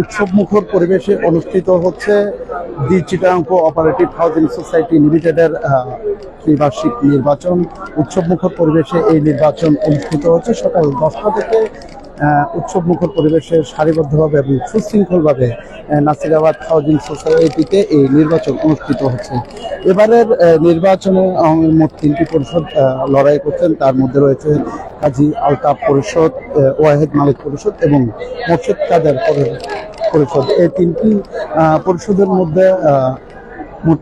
উৎসব মুখর পরিবেশে অনুষ্ঠিত হচ্ছে the Chittagong operative housing society লিমিটেডের ত্রিবার্ষিক নির্বাচন। উৎসব মুখর পরিবেশে এই নির্বাচন অনুষ্ঠিত হচ্ছে সকাল দশটা থেকে উৎসব মুখর পরিবেশে সারিবদ্ধভাবে এবং সুশৃঙ্খলভাবে নাসিরাবাদ হাউজিং সোসাইটিতে এই নির্বাচন অনুষ্ঠিত হচ্ছে। এবারের নির্বাচনে মোট তিনটি পরিষদ লড়াই করছেন। তার মধ্যে রয়েছে কাজী আলতাফ পরিষদ ওয়াহেদ মালিক পরিষদ এবং মোর্শেদ কাদের পরিষদ। এই তিনটি পরিষদের মধ্যে মোট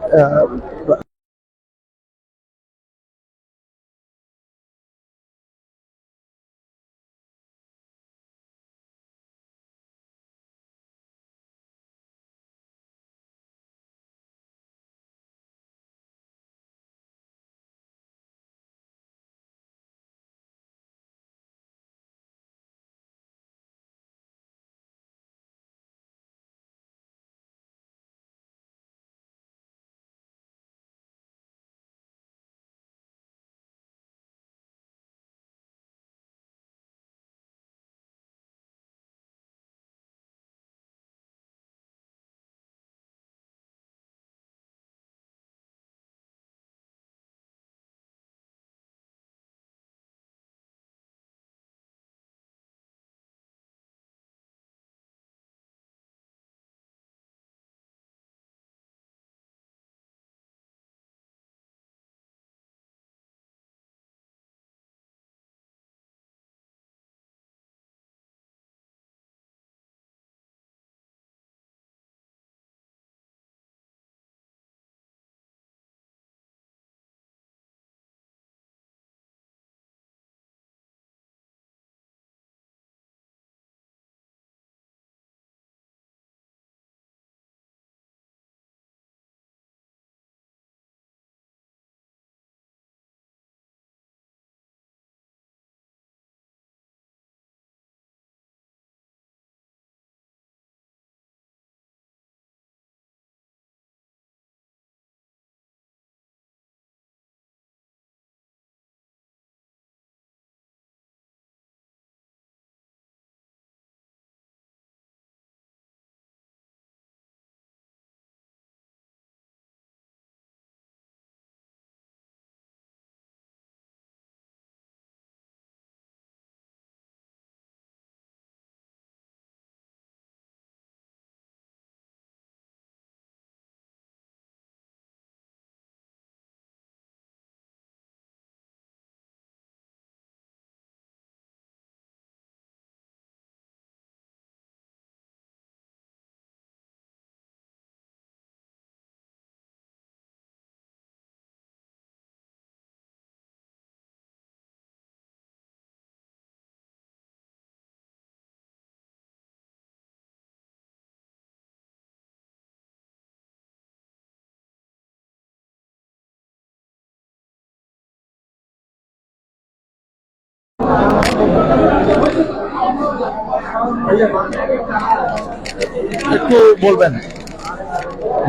একটু বলবেন।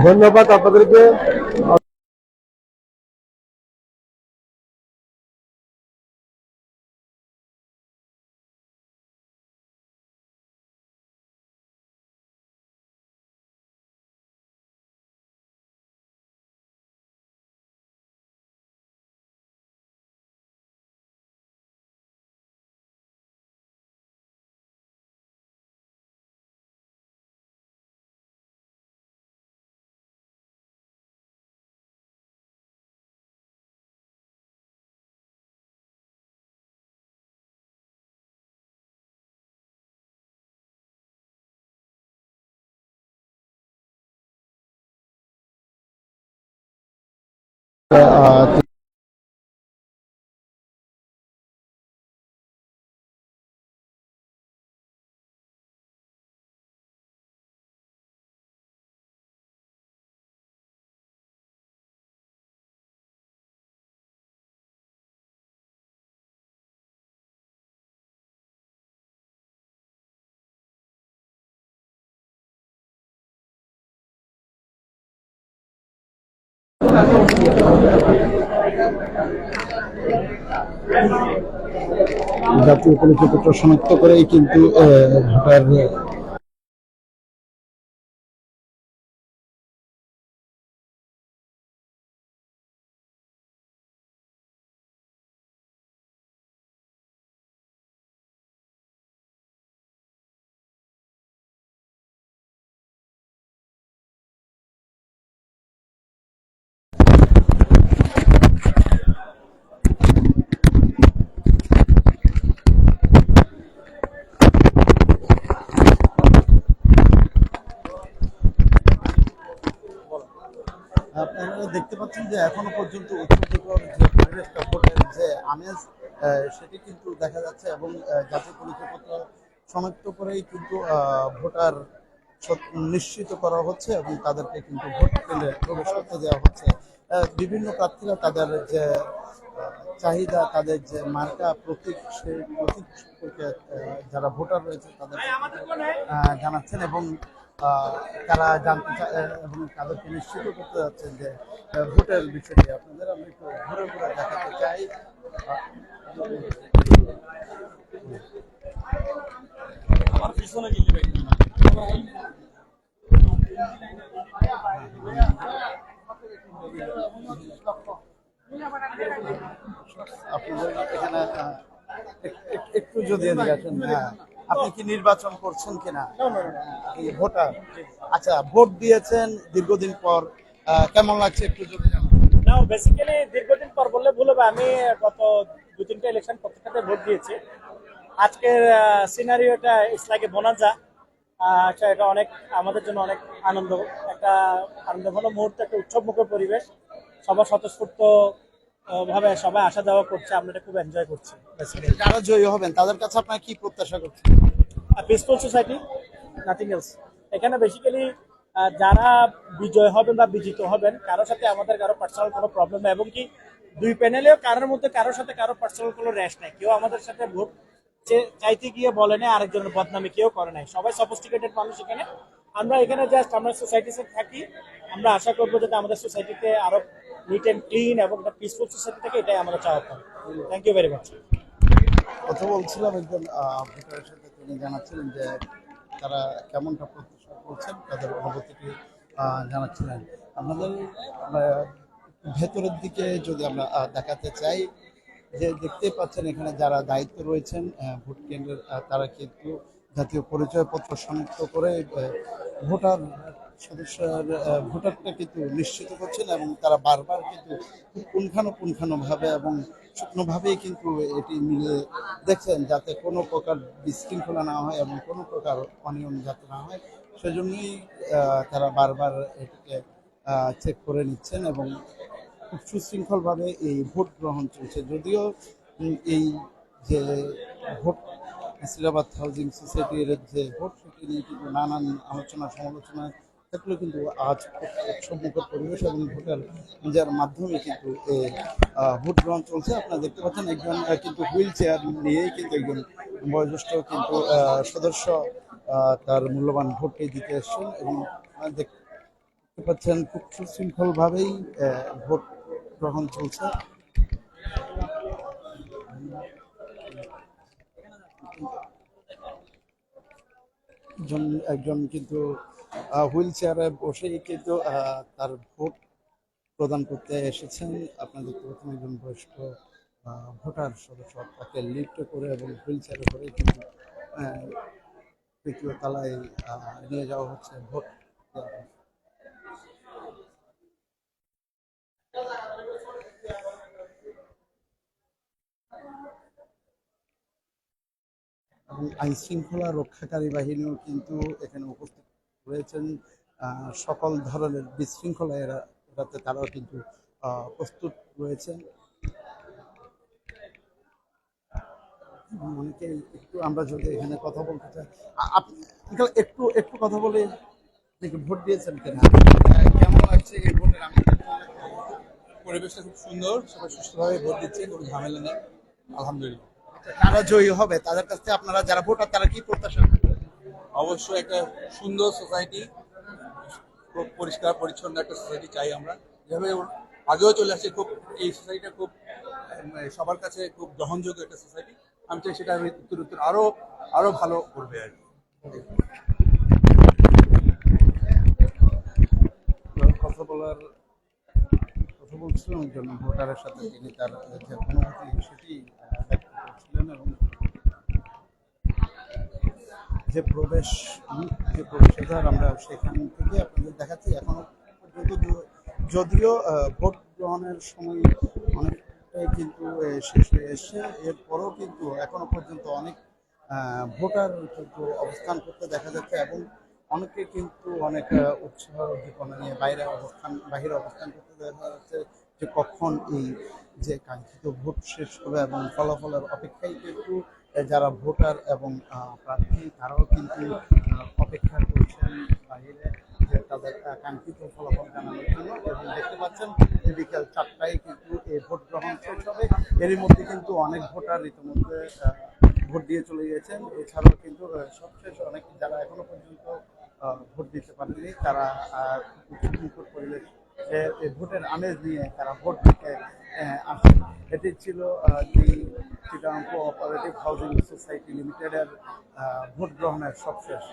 ধন্যবাদ আপনাদেরকে। 对啊 জাতীয় পরিচয়পত্র শনাক্ত করেই কিন্তু ভোটার আপনারা দেখতে পাচ্ছেন যে এখনও পর্যন্ত যে পরিবেশটা ভোটের যে আমেজ সেটি কিন্তু দেখা যাচ্ছে এবং জাতীয় পরিচয়পত্র শনাক্ত করেই কিন্তু ভোটার নিশ্চিত করা হচ্ছে এবং তাদেরকে কিন্তু ভোট কেন্দ্রে প্রবেশ করতে দেওয়া হচ্ছে। বিভিন্ন প্রার্থীরা তাদের যে চাহিদা, তাদের যে মার্কা, প্রতীক সেই প্রতীক যারা ভোটার রয়েছে তাদের জানাচ্ছেন এবং তারা জানতে চায় এবং তাদেরকে নিশ্চিত করতে যাচ্ছেন যে ভোটের বিষয়টি আপনাদের আমি একটু ঘুরে ঘুরে দেখাতে চাই। আহ, আপনাদের এখানে একটু যদি আসেন হ্যাঁ। আপনি কি নির্বাচন করছেন কিনা? ভোটার। আচ্ছা ভোট দিয়েছেন দীর্ঘদিন পর কেমন লাগছে একটু যদি বেসিক্যালি দীর্ঘদিন পর বললে ভুল হবে। আমি গত দু তিনটা ইলেকশন প্রত্যেকটাতে ভোট দিয়েছি। আজকের সিনারিওটা ইটস লাইক এ বোনাজা আচ্ছা এটা অনেক আমাদের জন্য অনেক আনন্দ। একটা আনন্দঘন মুহূর্ত একটা উৎসবমুখর পরিবেশ। সবার স্বতঃস্ফূর্ত ভাবে সবাই আসা যাওয়া করছে আমরা এটা খুব এনজয় করছি যারা জয়ী হবেন তাদের কাছে আপনার কি প্রত্যাশা করছেন? পিসফুল সোসাইটি নাথিং এলস এখানে বেসিক্যালি যারা বিজয় হবেন বা বিজিত হবেন কারোর সাথে আমাদের কারও পার্সোনাল কোনো প্রবলেম নেই এবং কি দুই প্যানেলেও কারোর মধ্যে কারোর সাথে কারও পার্সোনাল কোনো র্যাশ নাই। কেউ আমাদের সাথে ভোট চাইতে গিয়ে বলে নাই আরেকজনের বদনামি কেউ করে নাই। সবাই সফিস্টিকেটেড মানুষ এখানে। আমরা এখানে জাস্ট আমরা সোসাইটিতে থাকি। আমরা আশা করব যাতে আমাদের সোসাইটিতে আরও নিট অ্যান্ড ক্লিন এবং একটা পিসফুল সোসাইটি থাকে এটাই আমাদের চাওয়া থ্যাংক ইউ ভেরি মাচ কথা বলছিলাম একজন ভোটারের সাথে তিনি জানাচ্ছিলেন যে তারা কেমনটা প্রত্যাশা করছেন, তাদের অনুভূতিটি জানাচ্ছিলেন। আপনাদের ভেতরের দিকে যদি আমরা দেখাতে চাই, যে দেখতে পাচ্ছেন এখানে যারা দায়িত্ব রয়েছেন ভোট কেন্দ্রের তারা কিন্তু জাতীয় পরিচয়পত্র শনাক্ত করে ভোটার সদস্যের ভোটারটা কিন্তু নিশ্চিত করছেন এবং তারা বারবার কিন্তু পুঙ্খানুপুঙ্খানুভাবে এবং শুকনোভাবেই কিন্তু এটি মিলে দেখছেন যাতে কোনো প্রকার বিশৃঙ্খলা না হয় এবং কোনো প্রকার অনিয়ম যাতে না হয়। সেজন্যই তারা বারবার এটিকে চেক করে নিচ্ছেন এবং খুব সুশৃঙ্খলভাবে এই ভোট গ্রহণ চলছে। যদিও এই যে ভোট নাসিরাবাদ হাউজিং সোসাইটির যে ভোট, সেটি নিয়ে কিন্তু নানান আলোচনা সমালোচনা থাকলেও কিন্তু আজ উৎসবমুখর পরিবেশ এবং ভোটার যার মাধ্যমে কিন্তু ভোট গ্রহণ চলছে। আপনারা দেখতে পাচ্ছেন একজন কিন্তু হুইল চেয়ার নিয়েই কিন্তু একজন বয়োজ্যেষ্ঠ কিন্তু সদস্য তার মূল্যবান ভোটটি দিতে এসছেন এবং দেখতে পাচ্ছেন খুব সুশৃঙ্খলভাবেই ভোট গ্রহণ চলছে। একজন একজন কিন্তু হুইল চেয়ারে বসেই কিন্তু তার ভোট প্রদান করতে এসেছেন আপনাদের পাচ্ছেন একজন বয়স্ক ভোটার সদস্য তাকে লিফটে করে এবং হুইল চেয়ারে করে কিন্তু তৃতীয় তলায় নিয়ে যাওয়া হচ্ছে ভোট এবং আইন শৃঙ্খলা রক্ষাকারী বাহিনীও কিন্তু এখানে উপস্থিত। রয়েছেন সকল ধরনের বিশৃঙ্খলা এড়াতে তারাও কিন্তু প্রস্তুত রয়েছেন। অনেকে একটু আমরা যদি এখানে কথা বলতে চাই আপনি একটু একটু কথা বলে আপনি কি ভোট দিয়েছেন কিনা? কেমন লাগছে এই ভোটের আমি পরিবেশটা খুব সুন্দর সবাই সুস্থভাবে ভোট দিচ্ছে কোনো ঝামেলা নেই আলহামদুলিল্লাহ। কারা জয়ী হবে? তাদের কাছ থেকে আপনারা যারা ভোটার তারা কি প্রত্যাশা? অবশ্যই একটা সুন্দর সোসাইটি খুব পরিষ্কার পরিচ্ছন্ন একটা সোসাইটি চাই আমরা। যেভাবে আগেও চলে আসছে খুব এই সোসাইটিটা খুব উম, সবার কাছে খুব গ্রহণযোগ্য একটা সোসাইটি আমি চাই সেটা উত্তর উত্তর আরও আরও ভালো করবে আর কি। কথা বলার কথা বলছিলাম ভোটারের সাথে তিনি তার অনুভূতি সেটি করছিলেন এবং যে প্রবেশ, যে প্রবেশাধার আমরা সেখান থেকে আপনাদের দেখাচ্ছি, এখনও পর্যন্ত যদিও ভোট গ্রহণের সময় অনেকটাই কিন্তু শেষ হয়ে এসছে। এরপরও কিন্তু এখনও পর্যন্ত অনেক ভোটার কিন্তু অবস্থান করতে দেখা যাচ্ছে এবং অনেকে কিন্তু অনেক উৎসাহ উদ্দীপনা নিয়ে বাইরে অবস্থান বাইরে অবস্থান করতে দেখা যাচ্ছে যে কখন এই যে কাঙ্ক্ষিত ভোট শেষ হবে এবং ফলাফলের অপেক্ষায় কিন্তু যারা ভোটার এবং প্রার্থী, তারাও কিন্তু অপেক্ষা করছেন বাইরে তাদের কাঙ্ক্ষিত ফলাফল জানানোর জন্য। এবং দেখতে পাচ্ছেন বিকেল চারটায় কিন্তু এই ভোট গ্রহণ শেষ হবে। এরই মধ্যে কিন্তু অনেক ভোটার ইতিমধ্যে ভোট দিয়ে চলে গেছেন। এছাড়াও কিন্তু সবশেষ অনেক যারা এখনও পর্যন্ত ভোট দিতে পারেনি তারা উৎসবমুখর পরিবেশ ভোটের আমেজ নিয়ে তারা ভোট দিতে আসেন। এটি ছিল চিটাং কোঅপারেটিভ হাউজিং সোসাইটি লিমিটেডের ভোট গ্রহণের সবশেষ।